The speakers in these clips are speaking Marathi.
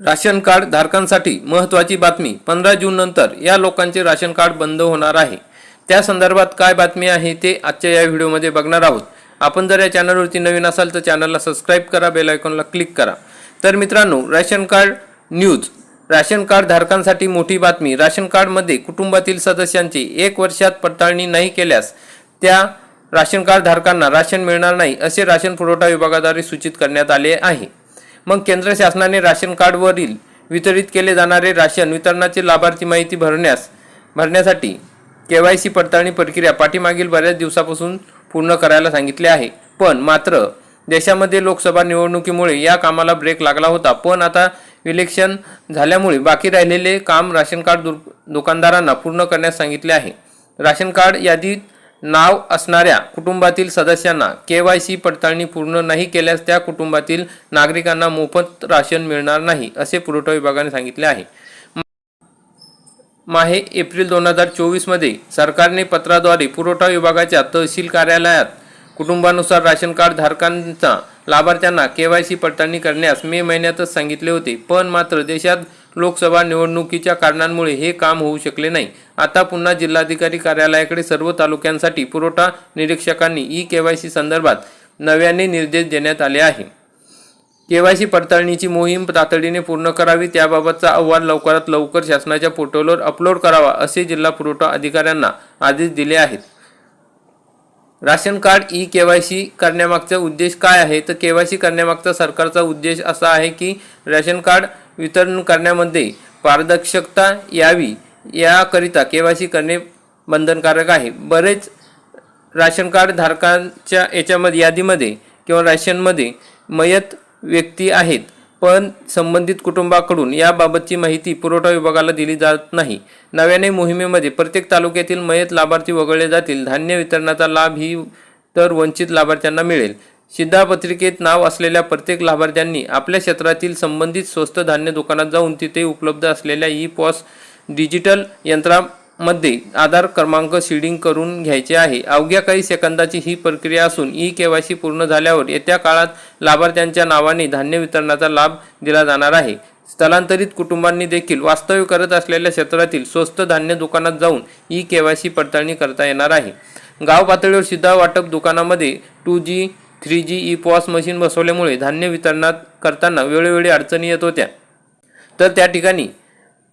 राशन कार्ड धारकांसाठी महत्त्वाची बातमी. पंधरा जून नंतर या लोकांचे राशन कार्ड बंद होणार आहे. त्या संदर्भात काय बातमी आहे ते आजच्या या व्हिडिओमध्ये बघणार आहोत. आपण जर या चॅनलवरती नवीन असाल तर चॅनलला सबस्क्राईब करा बेल आयकॉनला क्लिक करा. तर मित्रांनो ration card news. Ration card धारकांसाठी मोठी बातमी. राशन कार्डमध्ये कुटुंबातील सदस्यांची एक वर्षात पडताळणी नाही केल्यास त्या राशन कार्ड धारकांना राशन मिळणार नाही असे राशन पुरवठा विभागाद्वारे सूचित करण्यात आले आहे. मग केंद्र शासनाने राशन कार्डवरील वितरित केले जाणारे राशन वितरणाची लाभार्थी माहिती भरण्यास भरण्यासाठी के वाय सी पडताळणी प्रक्रिया पाठीमागील बऱ्याच दिवसापासून पूर्ण करायला सांगितले आहे. पण मात्र देशामध्ये लोकसभा निवडणुकीमुळे या कामाला ब्रेक लागला होता. पण आता इलेक्शन झाल्यामुळे बाकी राहिलेले काम राशन कार्ड दुकानदारांना पूर्ण करण्यास सांगितले आहे. राशन कार्ड यादीत नाव असणाऱ्या कुटुंबातील सदस्यांना के वाय सी पडताळणी पूर्ण नाही केल्यास त्या कुटुंबातील नागरिकांना मोफत राशन मिळणार नाही असे पुरवठा विभागाने सांगितले आहे. माहे एप्रिल दोन हजार चोवीसमध्ये सरकारने पत्राद्वारे पुरवठा विभागाच्या तहसील कार्यालयात कुटुंबानुसार राशन कार्ड धारकांचा लाभार्थ्यांना के वाय सी पडताळणी करण्यास मे महिन्यातच सांगितले होते पण मात्र देशात लोकसभा निवडणुकीच्या कारणांमुळे हे काम होऊ शकले नाही. आता पुन्हा जिल्हाधिकारी कार्यालयाकडे सर्व तालुक्यांसाठी पुरवठा निरीक्षकांनी ई के वाय सी संदर्भात नव्याने निर्देश देण्यात आले आहे. केवायसी पडताळणीची मोहीम तातडीने पूर्ण करावी त्याबाबतचा अहवाल लवकरात लवकर शासनाच्या पोर्टलवर अपलोड करावा असे जिल्हा पुरवठा अधिकाऱ्यांना आदेश दिले आहेत. Ration card e K Y C करण्यामागचा उद्देश काय आहे? तर के वाय सी करण्यामागचा सरकारचा उद्देश असा आहे की राशन कार्ड वितरण करण्यामध्ये पारदर्शकता यावी याकरिता के वाय सी करणे बंधनकारक आहे. बरेच राशन कार्ड धारकांच्या याच्यामध्ये यादीमध्ये किंवा राशनमध्ये मयत व्यक्ती आहेत पण संबंधित कुटुंबाकडून याबाबतची माहिती पुरवठा विभागाला दिली जात नाही. नव्याने मोहिमेमध्ये प्रत्येक तालुक्यातील मयत लाभार्थी वगळले जातील. धान्य वितरणाचा लाभ ही तर वंचित लाभार्थ्यांना मिळेल. शिधापत्रिकेत नाव असलेल्या प्रत्येक लाभार्थ्यांनी आपल्या क्षेत्रातील संबंधित स्वस्त धान्य दुकानात जाऊन तिथे उपलब्ध असलेल्या ई पॉस डिजिटल यंत्रामध्ये आधार क्रमांक सीडिंग करून घ्यायचे आहे. अवघ्या काही सेकंदाची ही प्रक्रिया असून ई केवायसी पूर्ण झाल्यावर येत्या काळात लाभार्थ्यांच्या नावाने धान्य वितरणाचा लाभ दिला जाणार आहे. स्थलांतरित कुटुंबांनी देखील वास्तव्य करत असलेल्या क्षेत्रातील स्वस्त धान्य दुकानात जाऊन ई केवायसी पडताळणी करता येणार आहे. गाव पातळीवर सिद्धा वाटप दुकानामध्ये two G three G e POS machine बसवल्यामुळे धान्य वितरणात करताना वेळोवेळी अडचणी येत होत्या. तर त्या ठिकाणी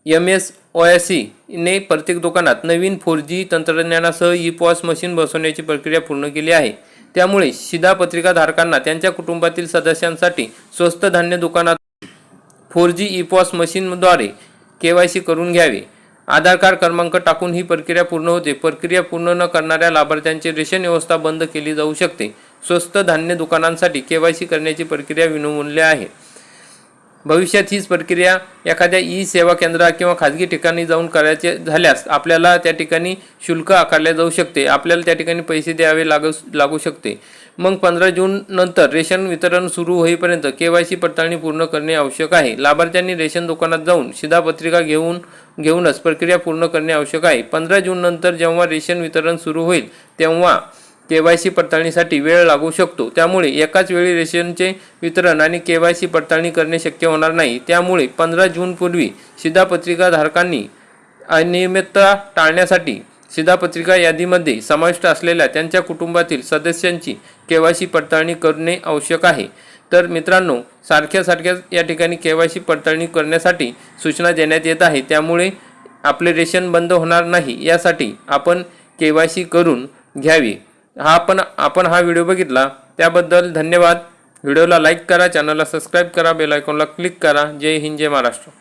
एम एस ओ एस ने प्रत्येक दुकानात नवीन फोर जी तंत्रज्ञानासह ई पॉस मशीन बसवण्याची प्रक्रिया पूर्ण केली आहे. त्यामुळे शिधापत्रिका धारकांना त्यांच्या कुटुंबातील सदस्यांसाठी स्वस्त धान्य दुकानात फोर जी ई पॉस मशीनद्वारे के वाय सी करून घ्यावे. आधार कार्ड क्रमांक टाकून ही प्रक्रिया पूर्ण होते. प्रक्रिया पूर्ण न करणाऱ्या लाभार्थ्यांची रेशन व्यवस्था बंद केली जाऊ शकते. स्वस्त धान्य दुकानांसाठी के वाय सी करण्याची प्रक्रिया विनामूल्य आहे. भविष्यात हीच प्रक्रिया एखाद्या ई सेवा केंद्रा किंवा खाजगी ठिकाणी जाऊन करायचे झाल्यास आपल्याला त्या ठिकाणी शुल्क आकारले जाऊ शकते. आपल्याला त्या ठिकाणी पैसे द्यावे लागू लागू शकते. मग पंधरा जून नंतर रेशन वितरण सुरू होईपर्यंत के वाय सी पडताळणी पूर्ण करणे आवश्यक आहे. लाभार्थ्यांनी रेशन दुकानात जाऊन शिधापत्रिका घेऊन घेऊनच प्रक्रिया पूर्ण करणे आवश्यक आहे. पंधरा जून नंतर जेव्हा रेशन वितरण सुरू होईल तेव्हा के वाय सी पडताळणीसाठी वेळ लागू शकतो. त्यामुळे एकाच वेळी रेशनचे वितरण आणि के वाय सी पडताळणी करणे शक्य होणार नाही. त्यामुळे पंधरा जूनपूर्वी शिधापत्रिका धारकांनी अनियमितता टाळण्यासाठी शिधापत्रिका यादीमध्ये समाविष्ट असलेल्या त्यांच्या कुटुंबातील सदस्यांची के वाय सी पडताळणी करणे आवश्यक आहे. तर मित्रांनो सारख्या सारख्या या ठिकाणी के वाय सी पडताळणी करण्यासाठी सूचना देण्यात येत आहे. त्यामुळे आपले रेशन बंद होणार नाही. यासाठी आपण के वाय सी करून घ्यावी. हा आपण आपण हा व्हिडिओ बघितला त्याबद्दल धन्यवाद. व्हिडिओला लाईक करा चॅनलला सबस्क्राईब करा बेल आयकॉनला क्लिक करा. जय हिंद जय महाराष्ट्र.